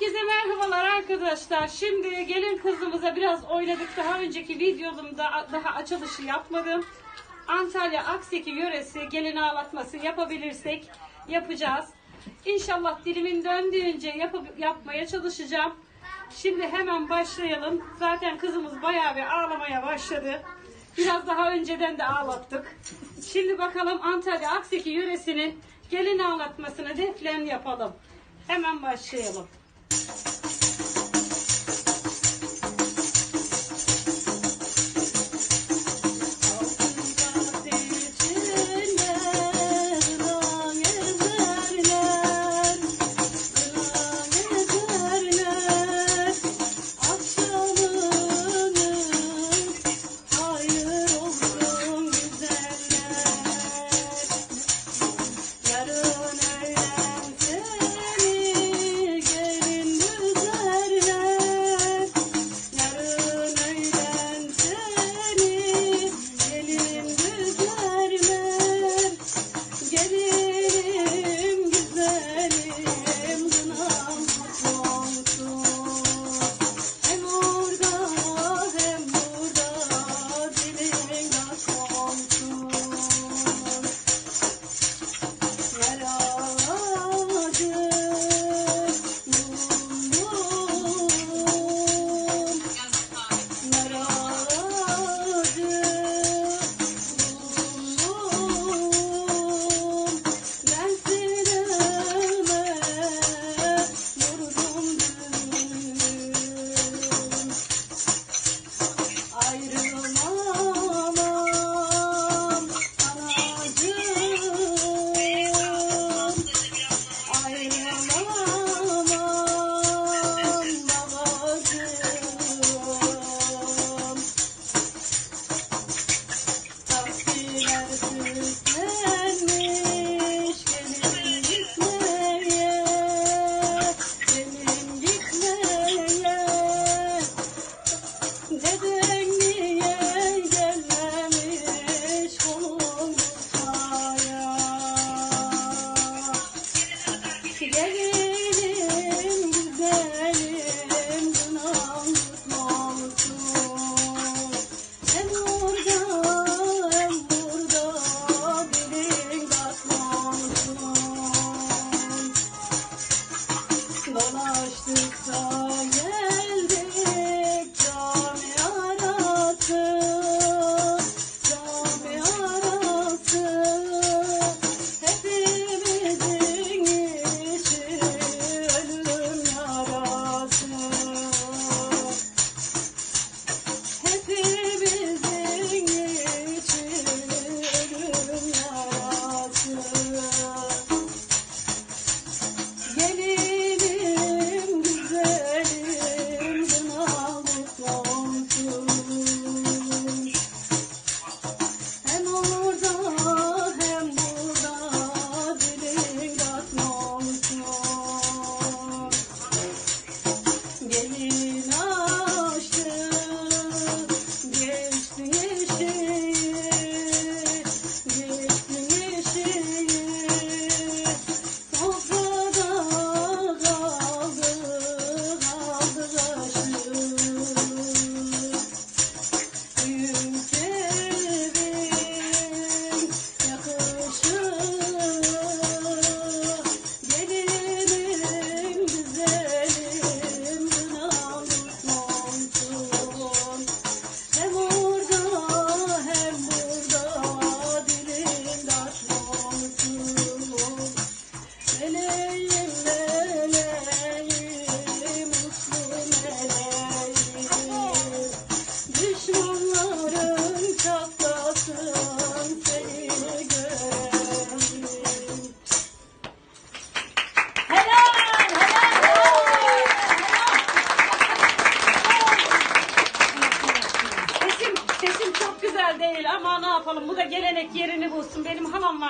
Herkese merhabalar arkadaşlar. Şimdi gelin kızımıza biraz oynadık. Daha önceki videomda daha açılışı yapmadım. Antalya Akseki yöresi gelin ağlatması yapabilirsek yapacağız. İnşallah dilimin döndüğünce yapıp, yapmaya çalışacağım. Şimdi hemen başlayalım. Zaten kızımız bayağı bir ağlamaya başladı. Biraz daha önceden de ağlattık. Şimdi bakalım Antalya Akseki yöresinin gelin ağlatmasını deflen yapalım. Hemen başlayalım. Yarın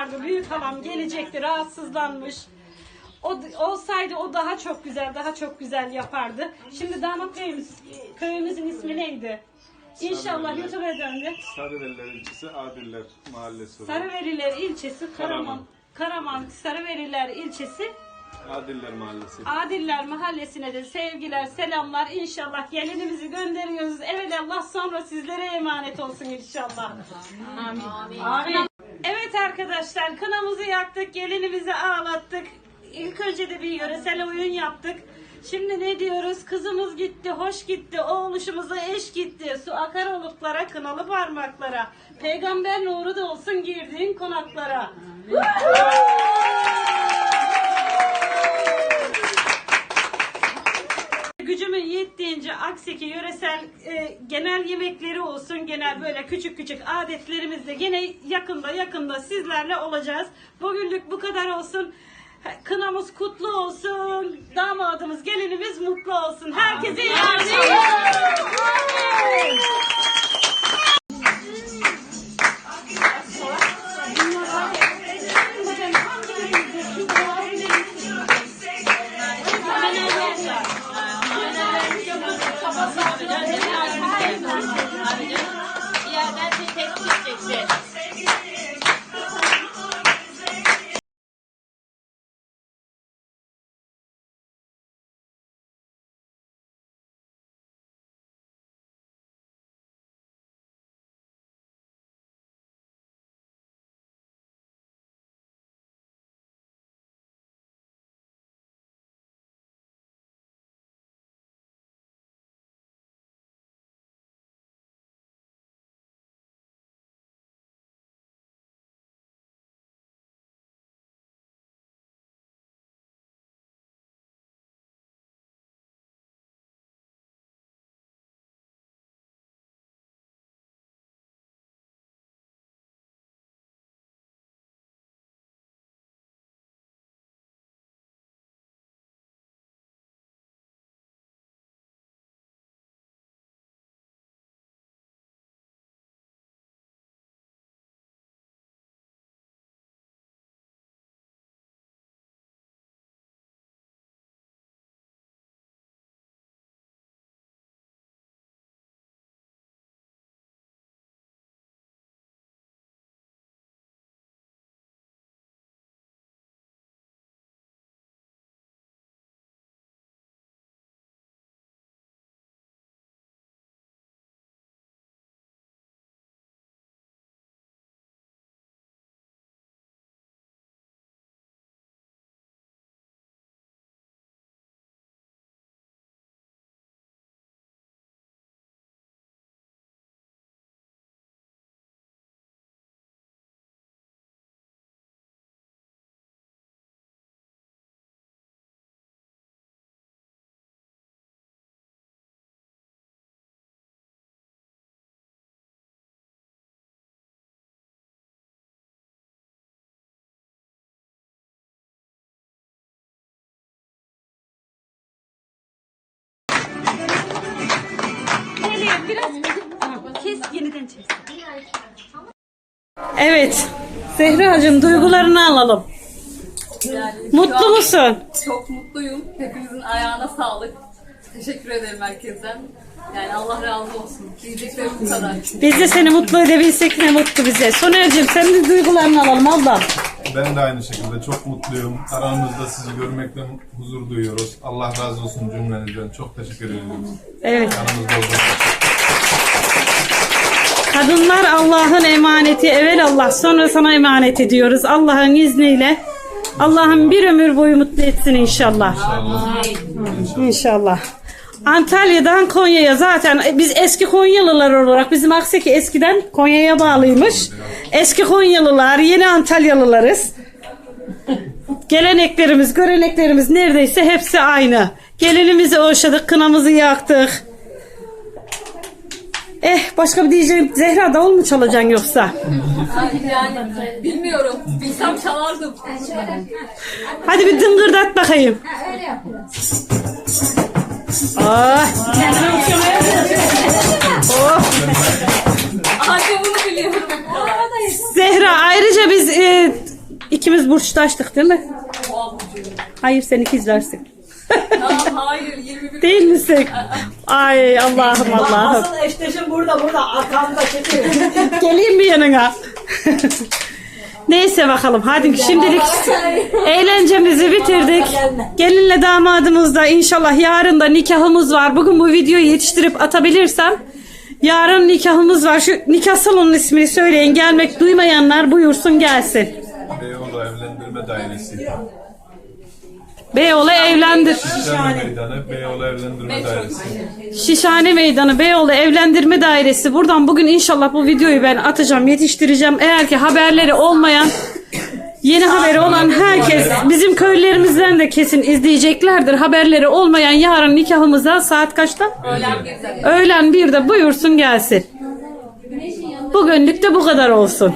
vardı büyük halam gelecekti rahatsızlanmış. O olsaydı o daha çok güzel, daha çok güzel yapardı. Şimdi damat köyümüz, köyümüzün ismi neydi? İnşallah Sarıveriler. YouTube'a döndü. Sarıveriler ilçesi Adiller mahallesi. Sarıveriler ilçesi Karaman. Karaman. Karaman Sarıveriler ilçesi Adiller Mahallesi. Adiller Mahallesi'ne de sevgiler, selamlar. İnşallah gelinimizi gönderiyoruz. Evet Allah sonra sizlere emanet olsun inşallah. Amin. Amin. Evet arkadaşlar kınamızı yaktık, gelinimizi ağlattık. İlk önce de bir yöresel oyun yaptık. Şimdi ne diyoruz? Kızımız gitti, hoş gitti. Oğluşumuza eş gitti. Su akar oluklara, kınalı parmaklara. Peygamber nuru da olsun girdiğin konaklara. Gücümün yettiğince Akseki yöresel e, genel yemekleri olsun, genel böyle küçük küçük adetlerimizle gene yakında yakında sizlerle olacağız. Bugünlük bu kadar olsun. Kınamız kutlu olsun. Damadımız, gelinimiz mutlu olsun. Herkese iyi akşamlar. Biraz kes yeniden çek. Evet. Zehracığım duygularını alalım. Mutlu musun? Çok mutluyum. Hepinizin ayağına sağlık. Teşekkür ederim herkesten. Yani Allah razı olsun. Diyeceklerim bu kadar. Biz de seni mutlu edebilsek ne mutlu bize. Soner'cim senin de duygularını alalım ablam. Ben de aynı şekilde çok mutluyum. Aramızda sizi görmekten huzur duyuyoruz. Allah razı olsun cümlenizden. Çok teşekkür ediyoruz. Evet. Yanımızda olduğunuz için. Kadınlar Allah'ın emaneti. Evvel Allah sonra sana emanet ediyoruz. Allah'ın izniyle. Allah'ın bir ömür boyu mutlu etsin inşallah. İnşallah. İnşallah. Antalya'dan Konya'ya zaten biz eski Konyalılar olarak bizim Akseki eskiden Konya'ya bağlıymış. Eski Konyalılar, yeni Antalyalılarız. Geleneklerimiz, göreneklerimiz neredeyse hepsi aynı. Gelinimizi oşadık, kınamızı yaktık. Eh başka bir diyeceğim Zehra davul mu çalacaksın yoksa? Yani bilmiyorum. Bilsem çalardım. Hadi bir dıngırdat bakayım. Ah. Oh. Anca bunu biliyorum. Zehra ayrıca biz e, ikimiz burçtaştık değil mi? Hayır sen ikizlersin. Aa, hayır 21 Değil misin? Ay Allah'ım Allah'ım. Asıl eşleşim burada burada arkamda çekiyor. Geleyim mi yanına? Neyse bakalım hadi şimdilik eğlencemizi bitirdik. Gelinle damadımız da inşallah yarın da nikahımız var. Bugün bu videoyu yetiştirip atabilirsem yarın nikahımız var. Şu nikah salonunun ismini söyleyin. Gelmek duymayanlar buyursun gelsin. Beyoğlu Evlendirme Dairesi. Beyoğlu evlendir. Şişhane Meydanı Beyoğlu Evlendirme Dairesi. Şişhane Meydanı Beyoğlu Evlendirme Dairesi. Buradan bugün inşallah bu videoyu ben atacağım, yetiştireceğim. Eğer ki haberleri olmayan, yeni haberi olan herkes bizim köylerimizden de kesin izleyeceklerdir. Haberleri olmayan yarın nikahımıza saat kaçta? Öğlen birde buyursun gelsin. Bugünlük de bu kadar olsun.